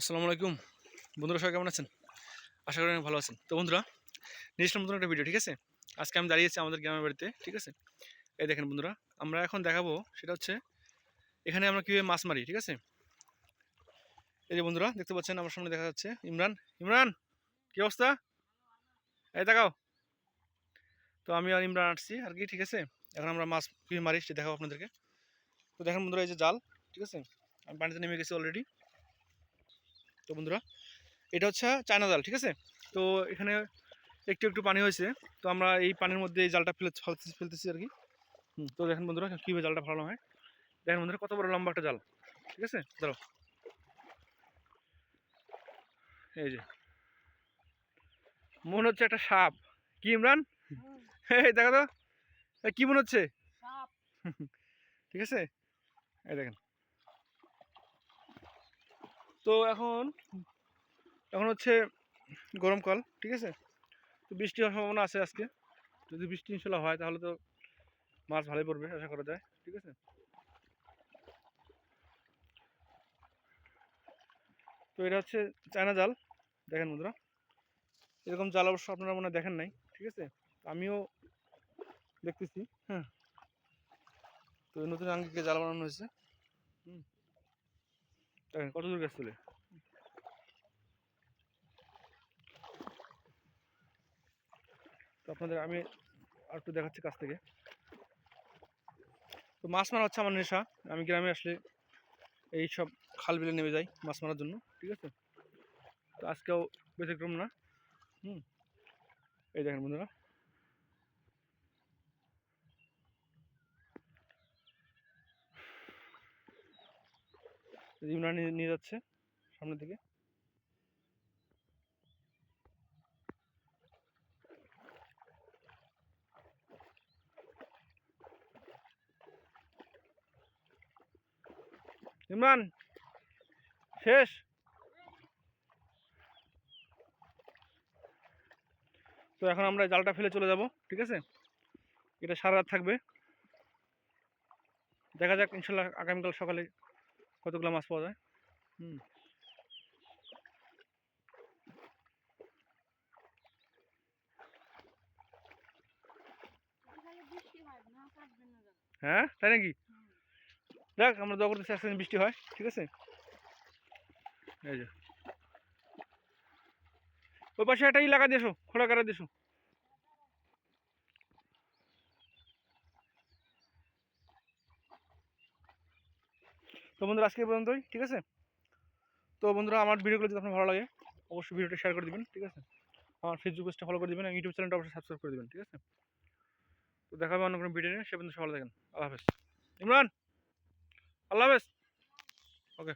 আসসালামু আলাইকুম। বন্ধুরা সবাই কেমন আছেন? আশা করি অনেক ভালো আছেন। তো বন্ধুরা নিয়ে এসলাম নতুন একটা ভিডিও ঠিক আছে? আজকে আমি দাঁড়িয়েছি আমাদের গ্রামের বাড়িতে, ঠিক আছে? এই দেখেন বন্ধুরা, আমরা এখন দেখাবো সেটা হচ্ছে, এখানে আমরা কীভাবে মাছ মারি, ঠিক আছে? এই যে বন্ধুরা, দেখতে পাচ্ছেন আমার সামনে দেখা যাচ্ছে ইমরান। ইমরান, কী অবস্থা? এই দেখাও তো আমি আর ইমরান আসছি আর কি, ঠিক আছে? এখন আমরা মাছ কীভাবে মারি সেটা দেখাবো আপনাদেরকে। তো দেখেন বন্ধুরা, এই যে জাল, ঠিক আছে? আমি পানিতে নেমে গেছি অলরেডি তো বন্ধুরা এটা হচ্ছে চায়না জাল ঠিক আছে? তো এখানে একটু একটু পানি হয়েছে তো আমরা এই পানির মধ্যে এই জালটা ফেলে ফেলতেছি ফেলতেছি আর কি। তো দেখেন বন্ধুরা কীভাবে জালটা ফেলানো হয়। দেখেন বন্ধুরা কত বড় লম্বা একটা জাল ঠিক আছে? ধরো এই যে। মনে হচ্ছে একটা সাপ। কি ইমরান? এই দেখো তো। এই কি মনে হচ্ছে? ঠিক আছে? এই দেখেন। তো এখন এখন হচ্ছে গরমকাল ঠিক আছে? তো বৃষ্টি হওয়ার সম্ভাবনা আছে আজকে। যদি বৃষ্টি ইনশাল্লাহ হয়, তাহলে তো মাছ ভালোই পড়বে, আশা করা যায়, ঠিক আছে? তো এটা হচ্ছে চায়না জাল, দেখেন বন্ধুরা। এরকম জাল অবশ্য আপনারা মনে দেখেন নাই, ঠিক আছে? আমিও দেখতেছি হ্যাঁ। তো নতুন আঙ্গিকে জাল বানানো হয়েছে। হুম। কত দূর গাছ তো আপনাদের, আমি আর একটু দেখাচ্ছি কাছ থেকে। তো মাছ মারা হচ্ছে আমার নেশা। আমি গ্রামে আসলে এই সব খাল বিলে নেমে যাই মাছ মারার জন্য, ঠিক আছে? তো আজকেও ব্যতিক্রম না। হুম। এই দেখেন বন্ধুরা। ইমরান নিয়ে যাচ্ছে সামনের দিকে। ইমরান, শেষ। তো এখন আমরা জালটা ফেলে চলে যাব, ঠিক আছে? এটা সারা রাত থাকবে। দেখা যাক, ইনশাল্লাহ আগামীকাল সকালে কতগুলো মাছ পাওয়া যায়? হুম। হ্যাঁ? তাই নাকি? দেখ, আমরা দোয়া করতেছি যেন বৃষ্টি হয়, ঠিক আছে? ওই পাশে একটা ই লাগা দিয়েছ খোলা কাটা দিয়েছ তো বন্ধুরা, আজকে পর্যন্তই, ঠিক আছে? তো বন্ধুরা, আমার ভিডিওগুলো যদি আপনার ভালো লাগে, অবশ্যই ভিডিওটা শেয়ার করে দেবেন, ঠিক আছে? আমার ফেসবুক পেজটা ফলো করে দেবেন ইউটিউব চ্যানেলটা অবশ্যই সাবস্ক্রাইব করে দেবেন, ঠিক আছে? তো দেখা হবে অন্য কোনো ভিডিও নিয়ে, সে পর্যন্ত সকালে দেখেন আল্লাহ হাফেজ। ইমরান! আল্লাহ হাফেজ! ওকে